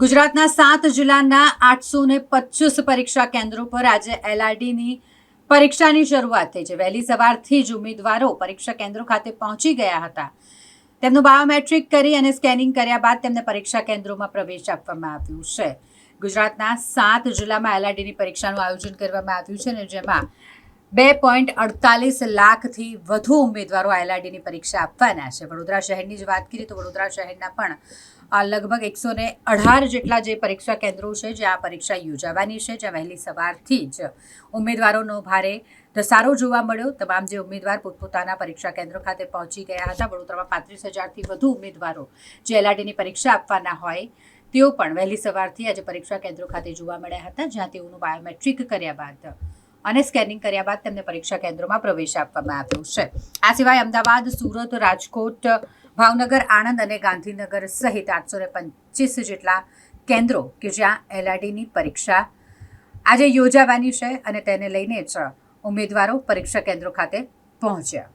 ગુજરાતના સાત જિલ્લાના આઠસો ને પચીસ પરીક્ષા કેન્દ્રો પર આજે એલઆરડીની પરીક્ષાની શરૂઆત થઈ છે. વહેલી સવારથી જ ઉમેદવારો પરીક્ષા કેન્દ્રો ખાતે પહોંચી ગયા હતા. તેમનું બાયોમેટ્રિક કરી અને સ્કેનિંગ કર્યા બાદ તેમને પરીક્ષા કેન્દ્રોમાં પ્રવેશ આપવામાં આવ્યું છે. ગુજરાતના સાત જિલ્લામાં એલઆરડીની પરીક્ષાનું આયોજન કરવામાં આવ્યું છે અને જેમાં બે પોઈન્ટ અડતાલીસ લાખથી વધુ ઉમેદવારો એલઆરડીની પરીક્ષા આપવાના છે. વડોદરા શહેરની જ વાત કરીએ તો વડોદરા શહેરના પણ લગભગ એકસો ને અઢાર જેટલા જે પરીક્ષા કેન્દ્રો છે જ્યાં આ પરીક્ષા યોજાવાની છે, જ્યાં વહેલી સવારથી જ ઉમેદવારોનો ભારે ધસારો જોવા મળ્યો. તમામ જે ઉમેદવાર પોતપોતાના પરીક્ષા કેન્દ્રો ખાતે પહોંચી ગયા હતા. વડોદરામાં પાંત્રીસ હજારથી વધુ ઉમેદવારો જે એલઆરડીની પરીક્ષા આપવાના હોય, તેઓ પણ વહેલી સવારથી આજે પરીક્ષા કેન્દ્રો ખાતે જોવા મળ્યા હતા, જ્યાં તેઓનું બાયોમેટ્રિક કર્યા બાદ અને સ્કેનિંગ કર્યા બાદ તેમને પરીક્ષા કેન્દ્રોમાં પ્રવેશ આપવામાં આવ્યો છે. આ સિવાય અમદાવાદ, સુરત, રાજકોટ, ભાવનગર, આણંદ અને ગાંધીનગર સહિત આઠસો ને પચીસ જેટલા કેન્દ્રો કે જ્યાં એલઆરડીની પરીક્ષા આજે યોજાવાની છે અને તેને લઈને જ ઉમેદવારો પરીક્ષા કેન્દ્રો ખાતે પહોંચ્યા.